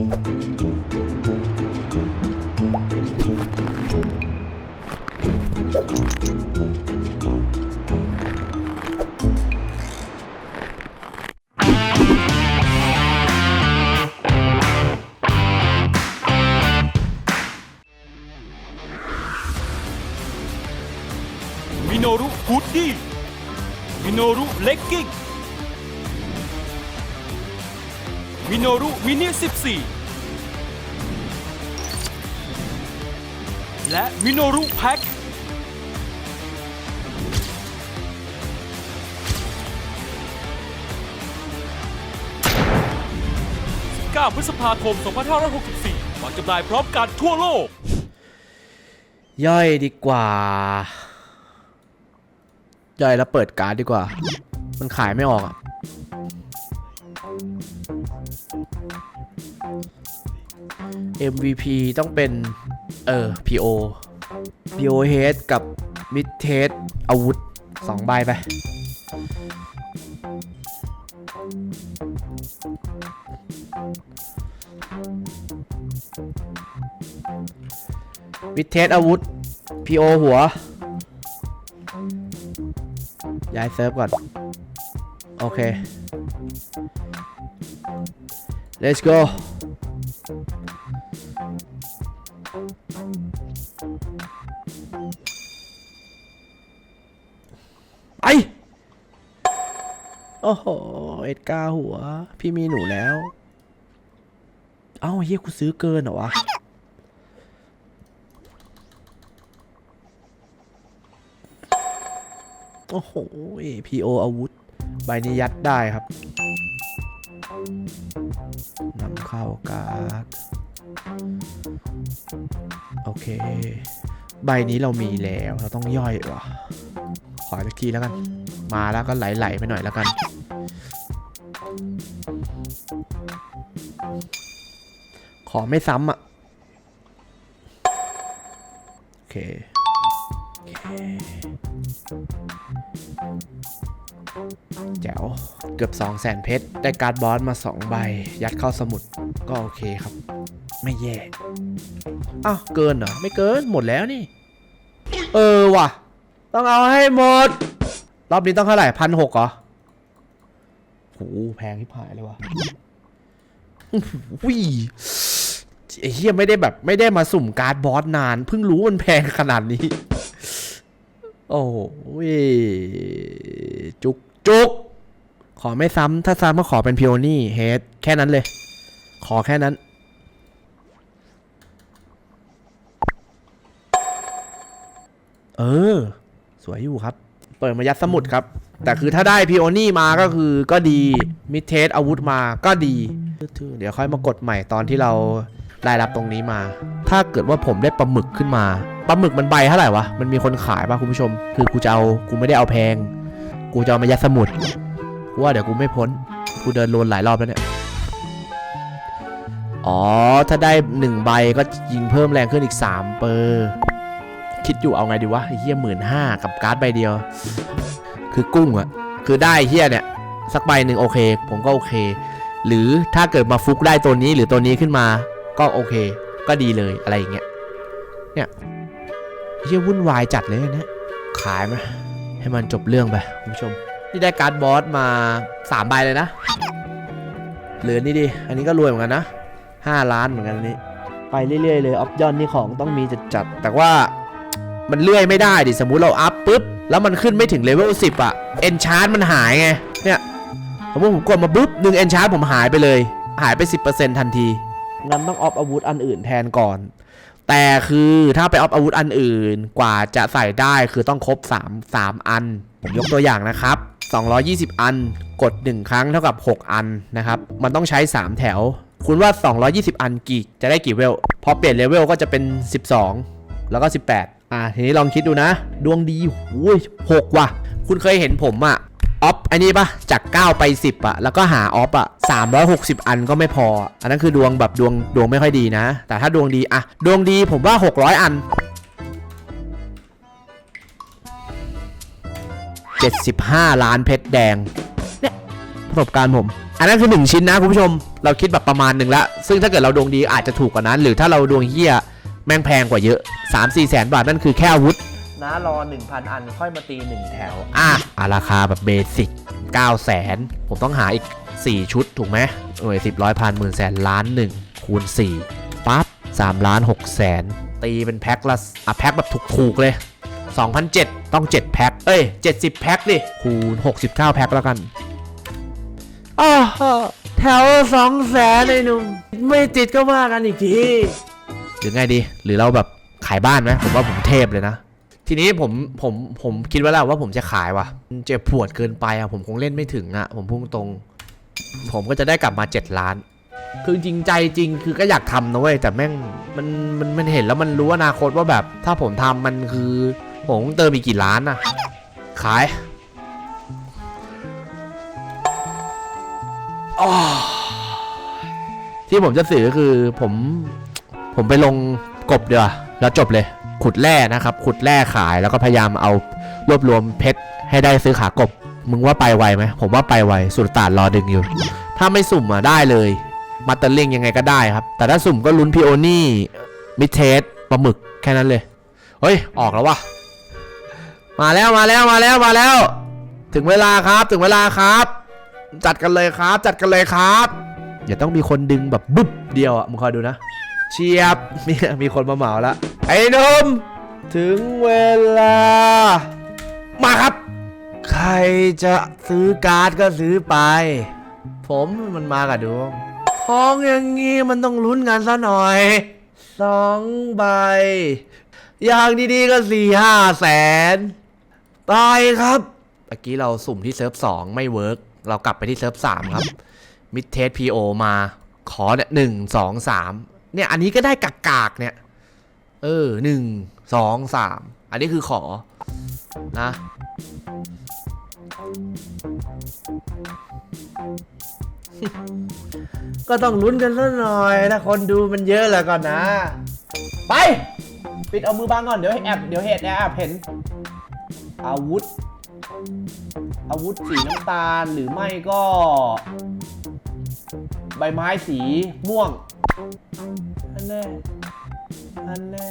มิโนรุฮูดดี้มิโน มิโนรุมินิ14 และมิโนรุแพ็ค9พฤษภาคม 2564วางจำหน่ายพร้อมกันทั่วโลก ย่อยดีกว่า ย่อยแล้วเปิดการ์ดดีกว่า มันขายไม่ออกอะ MVP ต้องเป็น เออ PO PO Head กับ Mid Head อาวุธสองใบไปมิดเทสอาวุธ PO หัว ย้ายเซิร์ฟก่อน โอเค let's go ไปโอ้โห เอ็ดกาหัว พี่มีหนูแล้ว เอ้าเฮียกูซื้อเกินเหรอวะ โอ้โห PO ออาวุธ ใบนี้ยัดได้ครับนำเข้าการ์ด เค ใบนี้เรามีแล้วเราต้องย่อยว่ะขออีกทีแล้วกัน มาแล้วก็ไหลๆไปหน่อยแล้วกัน ขอไม่ซ้ำอะ โอเคแจ๋วเกือบ2 0 0แสนเพชร ได้การ์ดบอสมา 2 ใบ ยัดเข้าสมุดก็โอเคครับ ไม่แย่อ้าวเกินเหรอไม่เกินหมดแล้วนี่ เออว่ะ ต้องเอาให้หมด รอบนี้ต้องเท่าไหร่พันหกเหรอโหแพงที่ผายเลยว่ะวิไอ้เฮียไม่ได้แบบ ไม่ได้มาสุ่มการ์ดบอสนาน เพิ่งรู้มันแพงขนาดนี้ โอ้โหจุกจุกขอไม่ซ้ำถ้าซ้ำก็ขอเป็นพิโอนี่เฮดแค่นั้นเลย ขอแค่นั้น เออ สวยอยู่ครับ เปิดมายัดสมุดครับ แต่คือถ้าได้พิโอนี่มาก็คือก็ดีมิเทสอาวุธมาก็ดี เดี๋ยวค่อยมากดใหม่ตอนที่เราได้รับตรงนี้มา ถ้าเกิดว่าผมได้ปลาหมึกขึ้นมาปลาหมึกมันใบเท่าไหร่วะ มันมีคนขายป่ะคุณผู้ชม คือกูจะเอา กูไม่ได้เอาแพง กูจะเอามายัดสมุดกูว่าเดี๋ยวกูไม่พ้น กูเดินโลนหลายรอบแล้วเนี่ย อ๋อ ถ้าได้หนึ่งใบก็ยิงเพิ่มแรงขึ้นอีก 3 เปอร์ คิดอยู่เอาไงดีวะไอ้เฮียหมื่นห้ากับการ์ดใบเดียว คือกุ้งอะคือได้เฮียเนี่ย สักใบหนึ่งโอเค ผมก็โอเค หรือถ้าเกิดมาฟุกได้ตัวนี้หรือตัวนี้ขึ้นมา ก็โอเค ก็ดีเลยอะไรอย่างเงี้ยเนี่ยเฮียวุ่นวายจัดเลยนะขายไหมให้มันจบเรื่องไปคุณผู้ชม นี่ได้การ์ดบอสมาสามใบเลยนะเหลือนี่ดิอันนี้ก็รวยเหมือนกันนะห้าล้านเหมือนกันอันนี้ไปเรื่อยๆเลยออฟยอนนี่ของต้องมีจัดๆแต่ว่า มันเลื่อยไม่ได้ดิสมมุติเราอัพปุ๊บแล้วมันขึ้นไม่ถึงเลเวล10อะเอนชาร์มันหายไงเนี่ยสมมติผมกดมาปุ๊บหนึ่งเอนชาร์ผมหายไปเลย หายไป 10%ทันทีงั้นต้องออฟอาวุธอันอื่นแทนก่อน แต่คือถ้าไปออฟอาวุธอันอื่นกว่าจะใส่ได้คือต้องครบ 3 3 อัน ผมยกตัวอย่างนะครับ 220 อันกด 1 ครั้งเท่ากับ 6 อันนะครับ มันต้องใช้ 3 แถว คุณว่า 220 อันกี่จะได้กี่เวล พอเปลี่ยนเลเวลก็จะเป็น 12 แล้วก็ 18 อ่าทีนี้ลองคิดดูนะ ดวงดีโอ้ยหกว่ะ คุณเคยเห็นผมอะออฟอันนี้ปะจาก 9 ไป 10อะแล้วก็หาออฟอะ360 อันก็ไม่พอ อันนั้นคือดวงแบบดวงดวงไม่ค่อยดีนะ แต่ถ้าดวงดีอะดวงดีผมว่า 600 อัน 75 ล้านเพชรแดง เนี่ยประสบการณ์ผม อันนั้นคือ 1 ชิ้นนะคุณผู้ชม เราคิดแบบประมาณหนึ่งละ ซึ่งถ้าเกิดเราดวงดีอาจจะถูกกว่านั้น หรือถ้าเราดวงเฮี้ย แม่งแพงกว่าเยอะ 3 4แสนบาทนั่นคือแค่อาวุธนะรอ 1,000 อันค่อยมาตี 1 แถว อะอะราคาแบบเบสิก9แสนผมต้องหาอีก 4 ชุดถูกไหมหน่วย10ร้อยพันหมื่นแสนล้านหนึ่งคูณ 4 ปั๊บ3ล้าน6แสนตีเป็นแพ็คละอะแพ็คแบบถูกๆเลย2,007ต้อง 7 แพ็ค เอ้ย 70 แพ็คดิ คูณ 69 แพ็คแล้วกันอ้าวแถวสองแสนไอ้หนุ่ม ไม่ติดก็ว่ากันอีกที หรือไงดี หรือเราแบบขายบ้านไหมผมว่าผมเทพเลยนะ ทีนี้ผมผมผมคิดไว้แล้วว่าผมจะขายว่ะเจ็บปวดเกินไปอะผมคงเล่นไม่ถึงอะ ผมพุ่งตรง ผมก็จะได้กลับมา 7 ล้าน คือจริงใจจริงคือก็อยากทำนะเว้ยแต่แม่งมันมันมันเห็นแล้วมันรู้อนาคตว่าแบบ ถ้าผมทำมันคือ ผมต้องเติมอีกกี่ล้านอะ ขายที่ผมจะสื่อก็คือผม ผมไปลงกบเดียวแล้วจบเลย ขุดแร่นะครับ ขุดแร่ขายแล้วก็พยายามเอารวบรวมเพชรให้ได้ซื้อขากบ มึงว่าไปไวไหม ผมว่าไปไว สุดตานรอดึงอยู่ ถ้าไม่สุ่มอะได้เลย มาเตอร์ลิงยังไงก็ได้ครับ แต่ถ้าสุ่มก็ลุ้นพีโอนี่ มิเทสปลาหมึกแค่นั้นเลย เฮ้ย ออกแล้ววะมาแล้วมาแล้วมาแล้วมาแล้ว ถึงเวลาครับถึงเวลาครับ จัดกันเลยครับ จัดกันเลยครับอย่าต้องมีคนดึงแบบบึ๊บเดียวอะมึงคอยดูนะ เชียบมีมีคนมาเหมาแล้วไอ้นมถึงเวลา มาครับ ใครจะซื้อการ์ดก็ซื้อไป ผมมันมากับดวงของอย่างงี้มันต้องลุ้นกันซะหน่อยสองใบ อย่างดีๆก็สี่ห้าแสนตายครับเมื่อกี้เราสุ่มที่เซิร์ฟสองไม่เวิร์กเรากลับไปที่เซิร์ฟสามครับมิดเทสพีโอมาขอเนี่ยหนึ่งสองสาม เนี่ยอันนี้ก็ได้กากๆเนี่ย เออหนึ่งสองสามอันนี้คือขอนะก็ต้องลุ้นกันสักหน่อยถ้าคนดูมันเยอะแล้วก่อนนะ ไป ปิดเอามือบังก่อน เดี๋ยวแอบเดี๋ยวเหตุเนี่ยแอบเห็น อาวุธ อาวุธสีน้ำตาลหรือไม่ก็ ใบไม้สีม่วง อันแน่อันแน่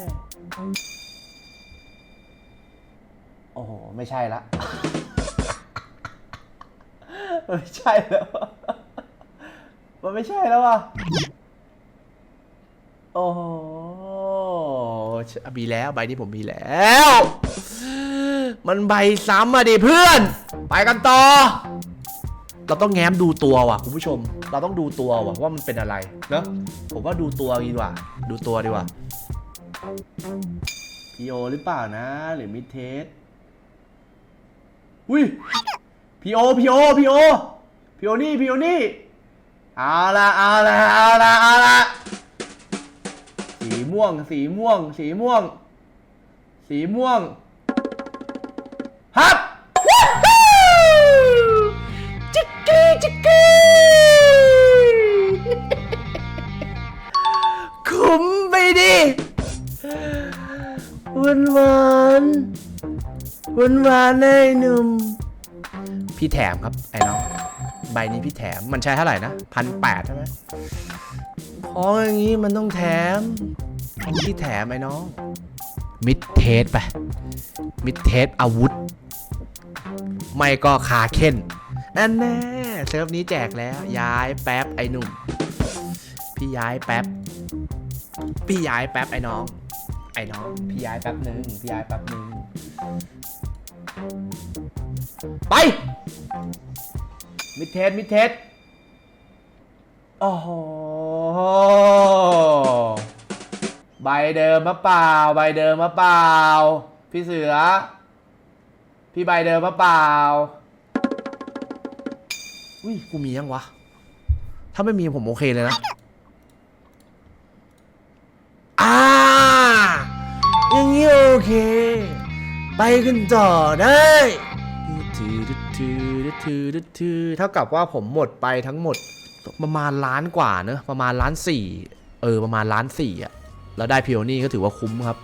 โอ้โห ไม่ใช่ละไม่ใช่แล้ว มันไม่ใช่แล้วว่ะ โอ้โหมีแล้ว ใบนี้ผมมีแล้ว มันใบซ้ำมาดิเพื่อน ไปกันต่อ เราต้องแง้มดูตัวว่ะคุณผู้ชม เราต้องดูตัวว่ะว่ามันเป็นอะไรเนอะผมว่าดูตัวดีกว่า ดูตัวดีกว่าพีโอหรือเปล่านะ หรือมิดเทสอุ้ยพีโอพีโอพีโอพีโอนี่พีโอนี่เอาละเอาละเอาละเอาละสีม่วง สีม่วง สีม่วง สีม่วง วานหวานไอ้หนุ่ม พี่แถมครับไอ้น้องใบนี้พี่แถมมันใช้เท่าไหร่นะพันแปดใช่ไหมของอย่างนี้มันต้องแถมของพี่แถมไอ้น้อง มิดเทสไป มิดเทสอาวุธ ไม่ก็คาเค้นอันแน่เซิร์ฟนี้แจกแล้ว ย้ายแป๊บไอ้หนุ่ม พี่ย้ายแป๊บ พี่ย้ายแป๊บไอ้น้อง ไอ้น้อง พี่ย้ายแป๊บหนึ่งพี่ย้ายแป๊บหนึ่ง ไป มิดเทสมิดเทสโอ้โหใบเดิมมะเปล่า ใบเดิมมะเปล่า พี่เสือ พี่ใบเดิมมะเปล่า อุ้ย กูมียังวะ ถ้าไม่มีผมโอเคเลยนะอ่าอย่างนี้โอเค ไปกันต่อได้เท่ากับว่าผมหมดไปทั้งหมดประมาณล้านกว่าเนอะประมาณล้านสี่เออประมาณล้านสี่อะแล้วได้พิโอนี่ก็ถือว่าคุ้มครับ